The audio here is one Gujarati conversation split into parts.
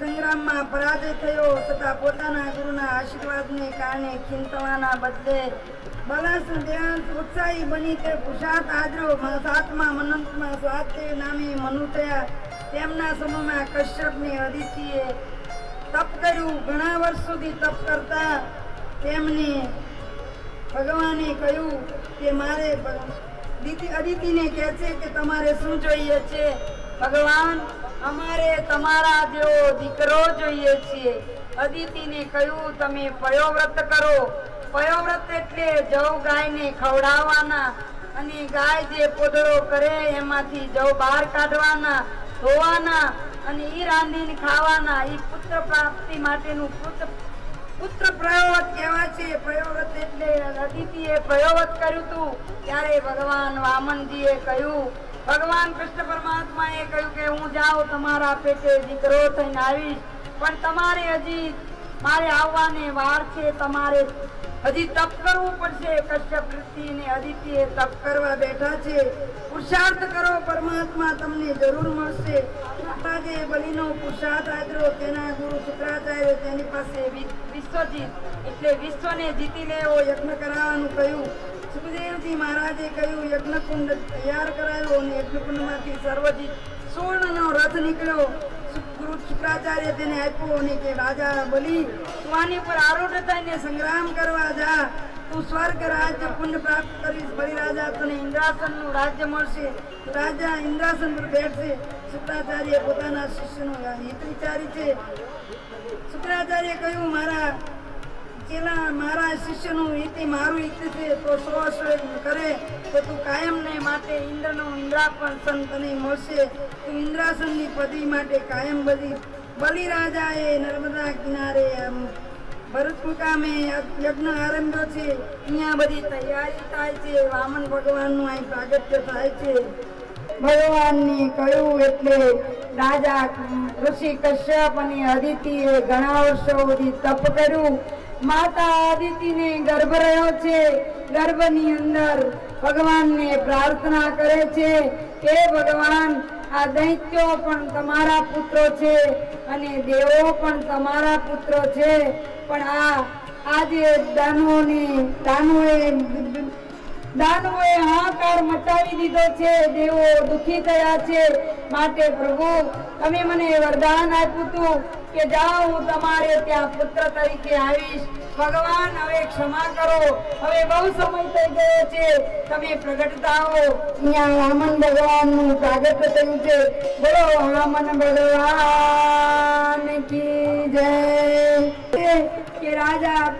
સંગ્રામમાં પરાજય થયો છતાં પોતાના ગુરુના આશીર્વાદને કારણે ખીંચવાના બદલે બલાસ દેહાંત ઉત્સાહી બની તે પુષાત આદરો સાતમા મનંતમાં સ્વાસ્થ્ય નામે મનુ થયા. તેમના સમયમાં કશ્યપની અદિતિએ તપ કર્યું. ઘણા વર્ષ સુધી તપ કરતા તેમને ભગવાને કહ્યું કે મારે અદિતિને કહે છે કે તમારે શું જોઈએ છે? ભગવાન, અમારે તમારા જેવો દીકરો જોઈએ છીએ. અદિતિને કહ્યું, તમે પયોવ્રત કરો. પયોવ્રત એટલે જવ ગાયને ખવડાવવાના અને ગાય જે પોદળો કરે એમાંથી જવ બહાર કાઢવાના, ધોવાના અને ઈ રાંધીને ખાવાના. ઈ પુત્ર પ્રાપ્તિ માટેનું પુત્ર પુત્ર પ્રયોવત કહેવાય છે. પ્રયોવત એટલે અદિતિએ પ્રયોવત કર્યું હતું ત્યારે ભગવાન વામનજીએ કહ્યું ભગવાન કૃષ્ણ પરમાત્માએ કહ્યું કે હું જાઉં, તમારા પેટે દીકરો થઈને આવીશ. પણ તમારે હજી મારે આવવાને વાર છે. તમારે હજી તપ કરવું પડશે. કશ્યપ ઋષિ ને અદિતિએ તપ કરવા બેઠા છે. પુરુષાર્થ કરો, પરમાત્મા તમને જરૂર મળશે. આજે બલિનો પુરુષાર્થ આદરો. તેના ગુરુ શુક્રાચાર્ય તેની પાસે વિશ્વજીત. એટલે વિશ્વને જીતી લેવો, યજ્ઞ કરાવવાનું કહ્યું. સુખદેવજી મહારાજે કહ્યું, યજ્ઞકુંડ તૈયાર કરાયો અને યજ્ઞકુંડમાંથી સર્વજી સુવર્ણનો રથ નીકળ્યો. શુક્રાચાર્ય તેને આપ્યો અને કે, રાજા, બલી, તું આની પર આરૂઢ થઈને સંગ્રામ કરવા જા. તું સ્વર્ગ રાજ્ય પુણ્ય પ્રાપ્ત કરીશ. ફરી રાજા તને ઇન્દ્રાસનનું રાજ્ય મળશે. રાજા ઇન્દ્રાસન પર બેઠશે. શુક્રાચાર્ય પોતાના શિષ્યનું હિત વિચારી છે. શુક્રાચાર્ય કહ્યું, મારા ચેલા મારા શિષ્યનું હિત મારું હિત છે, તો સો કરે તો તું કાયમને માટે ઇન્દ્રનું ઇન્દ્રાપન તને મળશે. તું ઇન્દ્રાસનની પદવી માટે કાયમ બધી બલિરાજાએ નર્મદા કિનારે ભરત મુકામે યજ્ઞ આરંભ્યો છે. અહીંયા બધી તૈયારી થાય છે. વામન ભગવાનનું અહીં પ્રાગટ્ય થાય છે. ભગવાનને કહ્યું એટલે રાજા ઋષિ કશ્યપ અને અદિતિએ ઘણા વર્ષો સુધી તપ કર્યું. માતા અદિતિને ગર્ભ રહ્યો છે. ગર્ભની અંદર ભગવાનને પ્રાર્થના કરે છે કે ભગવાન, આ દૈત્યો પણ તમારા પુત્રો છે અને દેવો પણ તમારા પુત્રો છે. પણ આ, આજે દાનવોને, દાનવોએ દાનવોએ હાકાર મચાવી દીધો છે. દેવો દુઃખી થયા છે. માટે પ્રભુ, તમે મને વરદાન આપ્યું હતું. કે જાઓ હું તમારે ત્યાં પુત્ર તરીકે આવીશ. ભગવાન, હવે ક્ષમા કરો. હવે બહુ સમય થઈ ગયો છે. તમે પ્રગટતા થાઓ અહીંયા વામન ભગવાનનું સ્વાગત થયું છે. બોલો વામન ભગવાન કી જય. કે રાજા,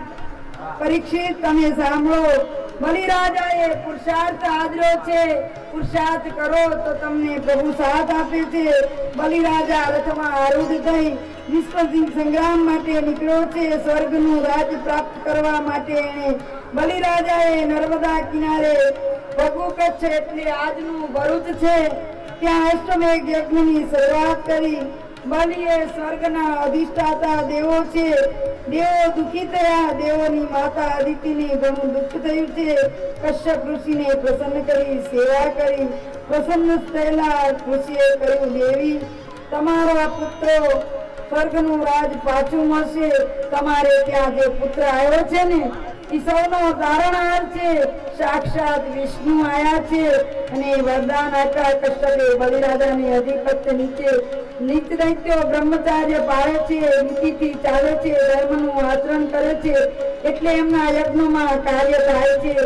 પરીક્ષિત તમે સાંભળો. બલિરાજાએ પુરુષાર્થ આદર્યો છે. પુરુષાર્થ કરો તો તમને પ્રભુ સાથ આપે છે. બલિરાજા રથમાં આરૂઢ થઈ વિશ્વસિંહ સંગ્રામ માટે નીકળ્યો છે. સ્વર્ગનું રાજ પ્રાપ્ત કરવા માટે એણે બલિરાજાએ નર્મદા કિનારે ભગુ કચ્છ એટલે આજનું ભરૂચ છે. ત્યાં અષ્ટમેઘ યજ્ઞની શરૂઆત કરી બલિએ સ્વર્ગના અધિષ્ઠાતા દેવો છે. દેવો દુખી થયા. દેવોની માતા અદિતિને ઘણું દુઃખ થયું છે. કશ્યપ ઋષિને પ્રસન્ન કરી, સેવા કરી. પ્રસન્ન થયેલા ઋષિએ કહ્યું, દેવી, તમારા પુત્રો સ્વર્ગનું રાજ પાછું મળશે. તમારે ત્યાં જે પુત્ર આવ્યો છે ને એ સૌનો તારણહાર છે, સાક્ષાત વિષ્ણુ આયા છે અને વરદાન આપ્યા કશ્યપે બલિરાજાની અધિપત્ય નીચે નિત દૈત્યો બ્રહ્મચાર્ય પાળે છે, નીતિથી ચાલે છે, ધર્મનું આચરણ કરે છે, એટલે એમના યજ્ઞમાં કાર્ય થાય છે.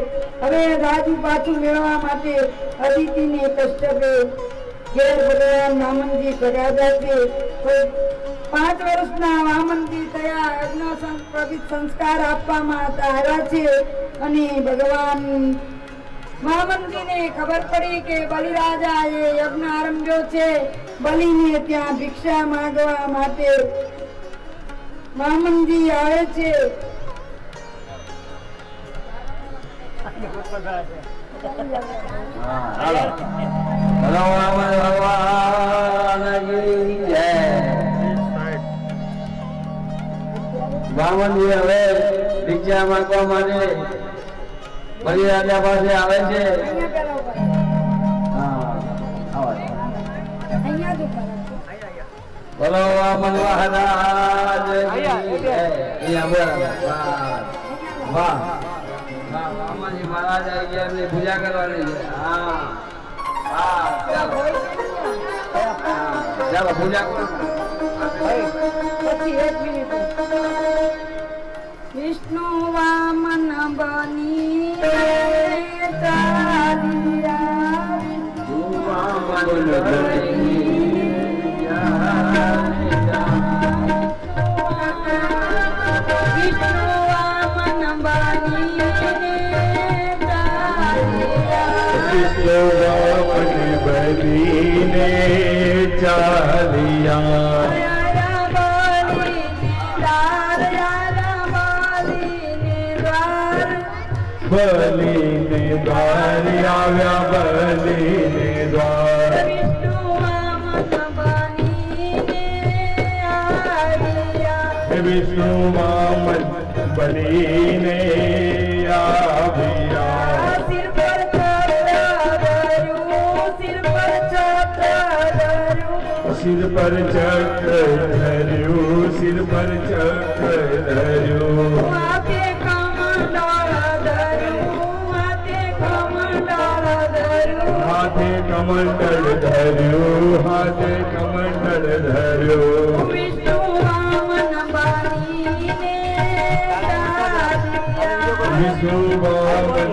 હવે રાજુ પાછું મેળવવા માટે અદિતિને કશ્યપે ઘેર ભગવાન નામનજી ભગાદા છે પાંચ વર્ષના વામનજી થયા યજ્ઞ સંસ્કાર આપવામાં આવ્યા છે. અને ભગવાન વામનજીને ખબર પડી કે બલિરાજા એ યજ્ઞ આરંભ્યો છે. બલિને ત્યાં ભિક્ષા માંગવા માટે વામનજી આવે છે. ભગવાન કી હવે ભિક્ષા માંગવા માટે બલિરાજા પાસે આવે છે. બોલો વામન મહારાજ. વાહ વામનજી મહારાજ આવી ગયા એમની પૂજા કરવાની છે. હા હા ચાલો. હા, ચાલો પૂજા કરો. પછી એક મિનિટ. વિષ્ણુ વામન બની ચાલ્યા વિષ્ણુ વામન બની ચાલ્યા. બલીને દ્વાર આવ્યા બલીને દ્વાર વિષ્ણુ મામન બનીને આવ્યા સિર પર ચક્ર ધર્યું સિર પર કમંડળ ધર્યું હાથે કમંડળ ધર્યું વિષ્ણુ વામન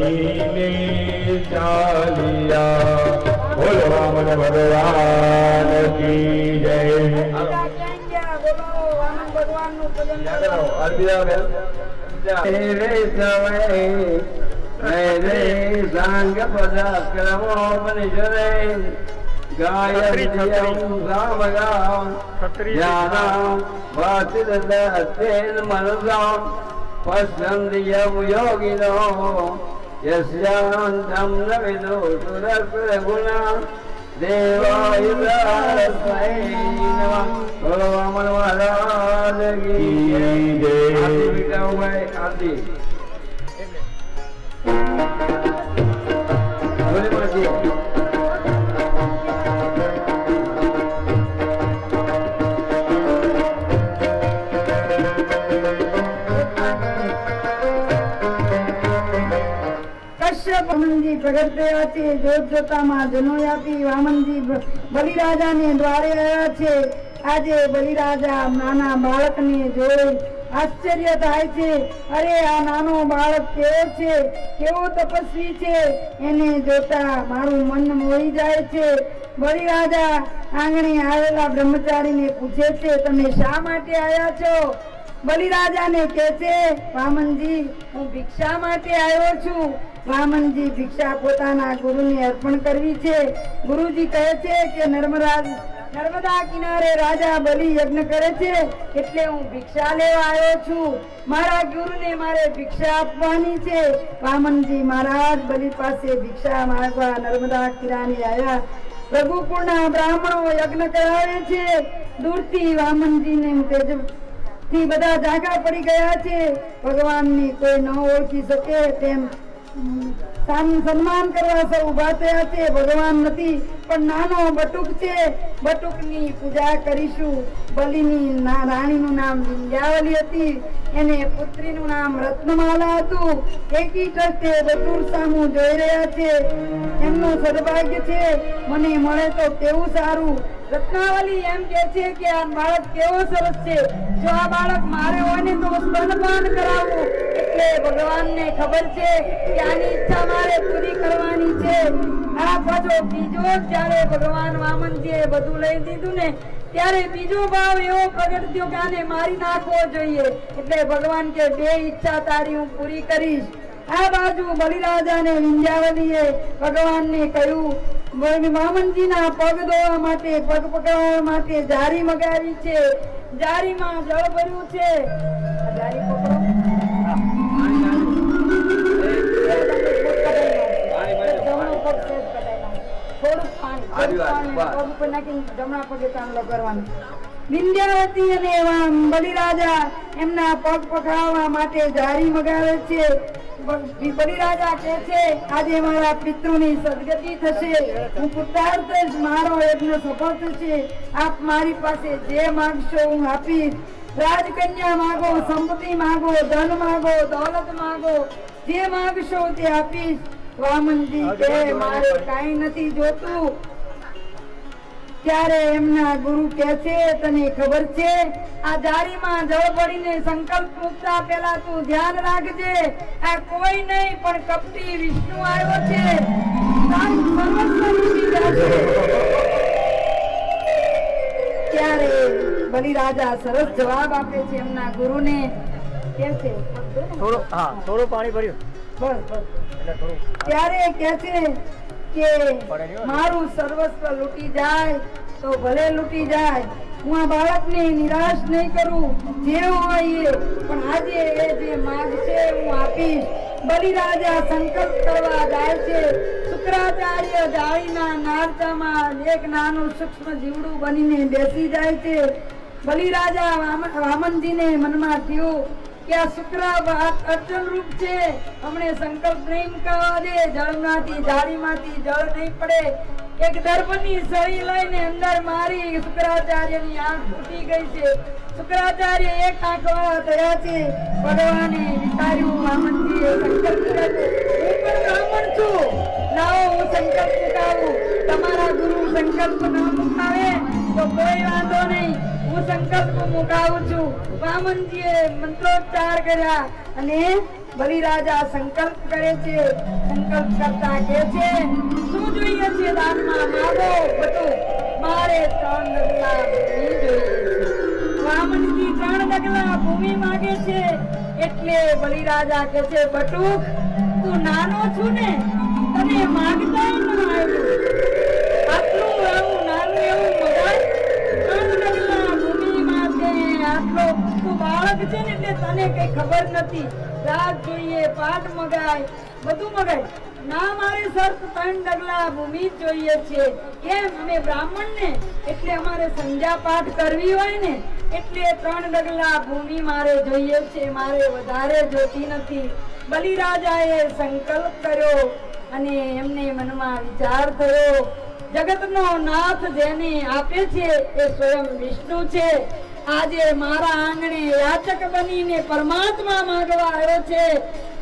બનીને ચાલ્યા બોલો વામન ભગવાન કી જય સાંગ જ્ઞાનામ વાસિદત્તેન મનસામ યોગિનો યસ્યાંતમ ન વિદો સુરસુર ગુણા દેવાયુરાસ્મૈ નમઃ બોલો વામન મહારાજ કી જય. આરતી વિટાવભાઈ, પ્રગટ થયા છે જોત જોતામાં જનો વામનજી બલિરાજાને દ્વારે આવ્યા છે. આજે બલિરાજા નાના બાળકને જોઈ આશ્ચર્ય થાય છે. અરે, આ નાનો બાળક કેવો છે? કેવો તપસ્વી છે? એને જોતા મારું મન મોહી જાય છે. બલિરાજા આંગણે આવેલા બ્રહ્મચારીને પૂછે છે, તમે શા માટે આવ્યા છો? બલિરાજાને કહે છે, વામનજી, હું ભિક્ષા માટે આવ્યો છું. વામનજી ભિક્ષા પોતાના ગુરુને અર્પણ કરવી છે. ગુરુજી કહે છે કે નર્મદા નર્મદા કિનારે રાજા બલિ યજ્ઞ કરે છે એટલે હું ભિક્ષા લેવા આવ્યો છું. મારા ગુરુને મારે ભિક્ષા આપવાની છે. વામનજી મહારાજ બલિ પાસે ભિક્ષા માગવા નર્મદા કિનારે આવ્યા. પ્રભુકુળના બ્રાહ્મણો યજ્ઞ કરાવે છે. દૂરથી વામનજીને તેજથી બધા જાગા પડી ગયા છે. ભગવાનની કોઈ ન ઓળખી શકે તેમ સન્માન કરવા સૌ ઊભા થયા છે ભગવાન નથી, પણ નાનો બટુક છે. બટુકની પૂજા કરીશું. બલિની રાણીનું નામ વિંધ્યાવલી હતી. એને પુત્રીનું નામ રત્નમાલા હતું. એકી ટ્રસ્ટે બટુર સામું જોઈ રહ્યા છે. એમનું સદભાગ્ય છે, મને મળે તો કેવું સારું. રત્નાવલી એમ કે છે કે આ બાળક કેવો સરસ છે. જો આ બાળક મારે હોય ને તો સ્તનપાન કરાવવું એટલે ભગવાનને ખબર છે કે આની ઈચ્છા મારે પૂરી કરવાની છે. આ પાછો બીજો જ્યારે ભગવાન વામનજીએ બધું લઈ દીધું ને, ત્યારે બીજો ભાવ એવો પ્રગટ થયો કે આને મારી નાખવો જોઈએ. એટલે ભગવાન કે, બે ઈચ્છા તારી હું પૂરી કરીશ. આ બાજુ બલિરાજા ને વિંધ્યાવલીએ ભગવાનને કહ્યું વામનજી વામનજીના પગ ધોવા માટે, પગ પકડવા માટે જારી મગાવી છે. જારીમાં જળ ભર્યું છે. પાણી પગ ઉપર નાખીને જમણા પગે ચાંદલો કરવાનો વિંધ્યાવતી અને એવા બલિરાજા એમના પગ પકડાવવા માટે જારી મગાવે છે. બલિરાજા કહે છે આજે મારા પિતૃની સદગતિ થશે. હું પુત્રાર્થ જ મારો યજ્ઞ સફળ થશે. આપ મારી પાસે જે માગશો હું આપીશ. રાજકન્યા માગો સંપત્તિ માગો ધન માગો દોલત માગો. જે માગશો તે આપીશ. વામનજી કે મારે કઈ નથી જોતું. ત્યારે એમના ગુરુ કે છે તને ખબર છે આ જાળીમાં જળ પડીને સંકલ્પ મુકતા પેલા તું ધ્યાન રાખજે. આ કોઈ નહીં પણ કપટી વિષ્ણુ આવ્યો છે. ત્યારે બલિરાજા સરસ જવાબ આપે છે એમના ગુરુને. કે છે? થોડું હા થોડું પાણી ભર્યું. ત્યારે કે છે. કે મારું સર્વસ્વ લૂટી જાય તો ભલે લૂટી જાય. હું આ બાળકને નિરાશ નહીં કરું જે હોય એ. પણ આજે એ જે માંગશે હું આપીશ. બલિરાજા સંકલ્પ કરવા જાય છે. શુક્રાચાર્ય જાળીના નારચામાં એક નાનું સૂક્ષ્મ જીવડું બનીને બેસી જાય છે. બલિરાજા વામ- વામનજીને મનમાં થયું કે આ શુક્ર અર્ચન રૂપ છે. હમણે સંકલ્પ નહીં મુકાવા દે. જળમાંથી જાળીમાંથી જળ નહીં પડે. એક દર્ભની સળી લઈને અંદર મારી શુક્રાચાર્યની આંખ ફૂટી ગઈ છે. શુક્રાચાર્ય એક આંખ વાળા છે. ભગવાને વિચાર્યું છું. લાવો હું સંકલ્પ મુકાવું. તમારા ગુરુ સંકલ્પ ન મુકાવે, તો કોઈ વાંધો નહીં. હું સંકલ્પ મુકાવું છું. વામનજીએ મંત્રોચ્ચાર કર્યા અને બલિરાજા સંકલ્પ કરે છે. સંકલ્પ કરતા કે છે, શું જોઈએ છે દાનમાં? માવો, બધું મારે ત્રણ ડગલા ભૂમિ વામનજી ત્રણ ડગલા ભૂમિ માગે છે. એટલે બલિરાજા કે છે, બટુક, તું નાનો છું ને, તને માગતા આટલો તું બાળક છે ને એટલે તને કઈ ખબર નથી. રાત જોઈએ પાટ મગાય, બધું મગાય. ના મારે શર્ત ત્રણ ડગલા ભૂમિ જોઈએ છે. કેમ? અમે બ્રાહ્મણ ને. એટલે અમારે સંધ્યા પાઠ કરવી હોય ને, એટલે ત્રણ ડગલા ભૂમિ મારે જોઈએ છે. મારે વધારે જોતી નથી. બલિરાજાએ સંકલ્પ કર્યો અને એમને મનમાં વિચાર થયો. જગતનો નાથ જેને આપે છે એ સ્વયં વિષ્ણુ છે. આજે મારા આંગણે યાચક બનીને પરમાત્મા માંગવા આવ્યો છે,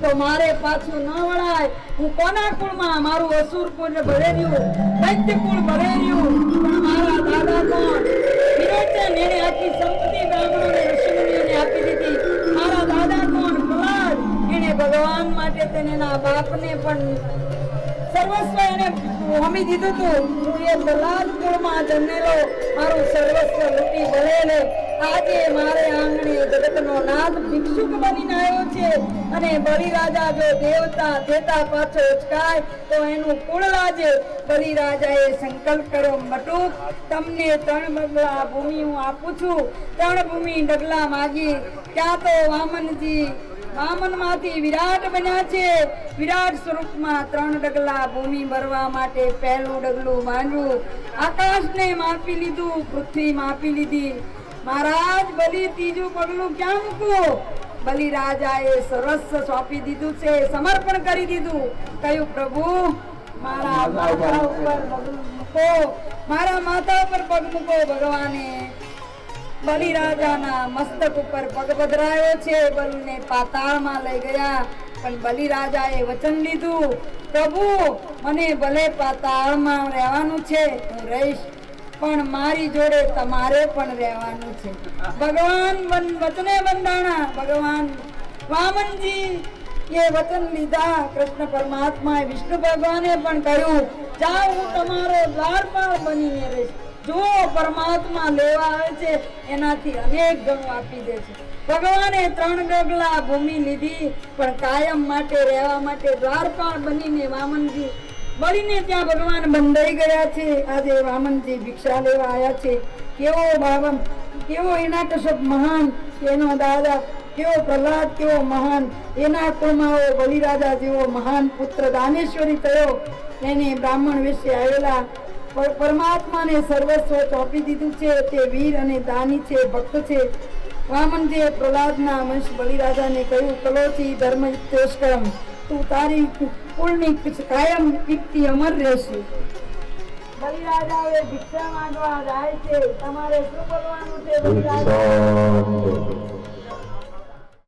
તો મારે પાછું ન વળાય. હું કોના કુળમાં? મારું અસુર કુળ ભરે રહ્યું દૈત્ય કુળ ભરે રહ્યું પણ મારા દાદા કોણ? વિરોચન એને આખી સંપત્તિ બ્રાહ્મણોને, ઋષિમુનિઓને આપી દીધી. મારા દાદા કોણ? પ્રહલાદ એને ભગવાન માટે તેને ના બાપને પણ સર્વસ્વ એને હોમી દીધું હતું એ પ્રહલાદ કુળમાં જન્મેલો. મારું સર્વસ્વ લૂંટી ભળેલે આજે મારે આંગણે જગતનો નાથ ભિક્ષુક બનીને આવ્યો છે. અને બલિરાજા જો દેવતા, દેતા પાછો ઉચકાય, તો એનું કુળ લાજે બલિરાજાએ સંકલ્પ કર્યો મટુક, તમને ત્રણ ડગલા ભૂમિ હું આપું છું. ત્રણ ભૂમિ ડગલા માગી ત્યાં તો વામનજી? વામનમાંથી વિરાટ બન્યા છે. વિરાટ સ્વરૂપમાં ત્રણ ડગલા ભૂમિ ભરવા માટે પહેલું ડગલું માંડવું આકાશને માપી લીધું, પૃથ્વી માપી લીધી. મહારાજ બલી ત્રીજું પગલું ક્યાં મૂકવું? એ સરસ સોંપી દીધું છે સમર્પણ કરી દીધું. કહ્યું પ્રભુ મારા માથા ઉપર પગ મૂકો. મારા માથા ઉપર પગ મૂકો ભગવાને. બલિરાજાના મસ્તક ઉપર પગ પધરાયો છે બલને પાતાળમાં લઈ ગયા. પણ બલિરાજાએ વચન લીધું પ્રભુ મને ભલે પાતાળમાં રહેવાનું છે હું રહીશ. પણ મારી જોડે તમારે પણ રહેવાનું છે. ભગવાન વન- વચને બંધાણા ભગવાન વામનજી, એ વચન લીધા કૃષ્ણ પરમાત્માએ, વિષ્ણુ ભગવાને પણ કહ્યું, જાઓ, હું તમારો દ્વારપાળ બનીને રહીશ. જો પરમાત્મા લેવા આવે છે, એનાથી અનેક ગણું આપી દે છે. ભગવાને ત્રણ ડગલા ભૂમિ લીધી, પણ કાયમ માટે, રહેવા માટે દ્વારપાળ બનીને વામનજી બળીને ત્યાં ભગવાન બંધાઈ ગયા છે. આજે વામનજી ભિક્ષા લેવા આવ્યા છે. કેવો બાવન, કેવો એના કશોક મહાન, એનો દાદા, કેવો પ્રહલાદ, કેવો મહાન, એના કુમાઓ બલિરાજા જેવો મહાન પુત્ર દાનેશ્વરી થયો. એને બ્રાહ્મણ વિશે આવેલા પરમાત્માને સર્વસ્વ ચોપી દીધું છે. તે વીર અને દાની છે, ભક્ત છે. વામનજીએ પ્રહલાદના વંશ બલિરાજાને કહ્યું, કલોચી ધર્મ તું તારી કુળની કાયમ કીર્તિ અમર રહેશે. બલિરાજાએ ભિક્ષા માંગવા જાય છે. તમારે શું કરવાનું છે બલિરાજા?